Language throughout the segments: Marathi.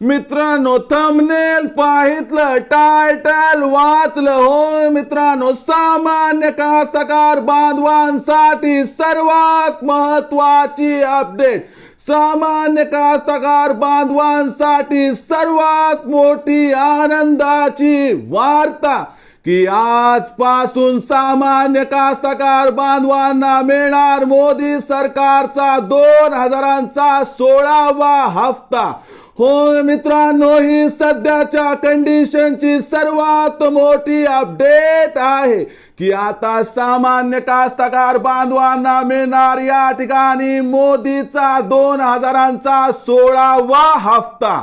मित्रांनो थंबनेल पाहितलं टायटल वाचलं. हो मित्रांनो सामान्य कास्तकार बांधवांसाठी सर्वात महत्वाची अपडेट सामान्य कास्तकार बांधवांसाठी सर्वात मोठी आनंदाची वार्ता की आजपासून सामान्य कास्तकार बांधवांना मिळणार मोदी सरकारचा दोन हजारांचा सोळावा हप्ता हो मित्रांनो ही सध्याच्या कंडिशनची सर्वात मोठी अपडेट आहे की आता सामान्य कास्तकार बांधवांना मिळणार या ठिकाणी मोदीचा दोन हजारांचा सोळावा हप्ता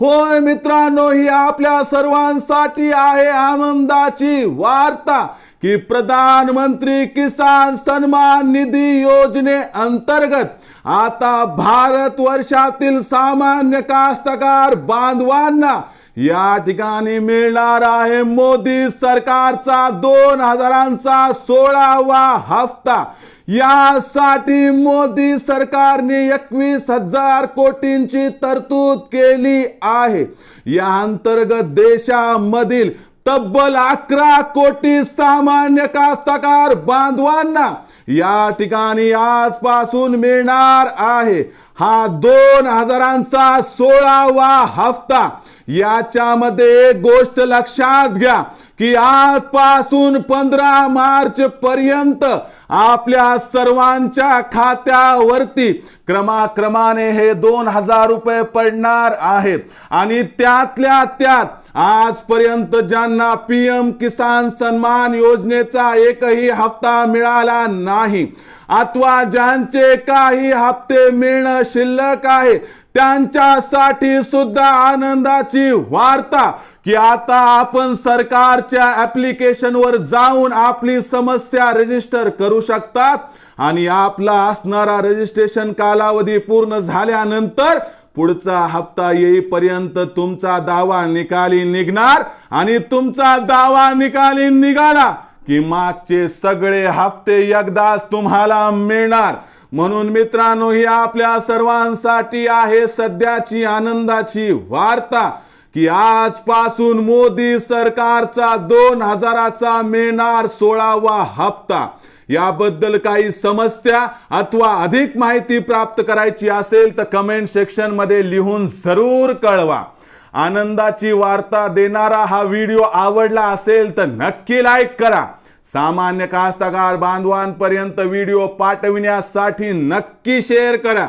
होय मित्रांनो ही आपल्या सर्वांसाठी आहे आनंदाची वार्ता की प्रधानमंत्री किसान सन्मान निधी योजने अंतर्गत आता भारत वर्षातील सामान्य कास्तकार बांधवांना या ठिकाणी मिळणार आहे मोदी सरकारचा दोन हजारांचा सोळावा हप्ता यासाठी मोदी सरकारने एकवीस हजार कोटींची तरतूद केली आहे. या अंतर्गत देशामधील तब्बल अकरा कोटी सामान्य कास्तकार बांधवांना या ठिकाणी आजपासून मिळणार आहे. हा दोन हजारांचा सोळावा हप्ता याच्यामध्ये एक गोष्ट लक्षात घ्या. की आजपासून पंधरा मार्च पर्यंत आपल्या सर्वांच्या खात्यावरती क्रमाक्रमाने हे दोन हजार रुपये पडणार आहेत. आणि त्यातल्या त्यात आजपर्यंत ज्यांना पीएम किसान सन्मान योजनेचा एकही हप्ता मिळाला नाही अथवा ज्यांचे काही हप्ते मिळणं शिल्लक आहे त्यांच्यासाठी सुद्धा आनंदाची वार्ता की आता आपण सरकार ऍप्लिकेशनवर जाऊन आपली समस्या रजिस्टर करू शकतात. आणि आपला असणारा रजिस्ट्रेशन कालावधी पूर्ण झाल्यानंतर पुढचा हप्ता येईपर्यंत तुमचा दावा निकाली निघणार. आणि तुमचा दावा निकाली निघाला की मागचे सगळे हप्ते एकदाच तुम्हाला मिळणार. म्हणून मित्रांनो ही आपल्या सर्वांसाठी आहे सध्याची आनंदाची वार्ता. की आजपासून मोदी सरकारचा दोन हजाराचा मिळणार सोळावा हप्ता. याबद्दल काही समस्या अथवा अधिक माहिती प्राप्त करायची असेल तर कमेंट सेक्शनमध्ये लिहून जरूर कळवा. आनंदाची वार्ता देणारा हा व्हिडिओ आवडला असेल तर नक्की लाईक करा. सामान्य कास्तकार बांधवांपर्यंत व्हिडिओ पाठविण्यासाठी नक्की शेअर करा.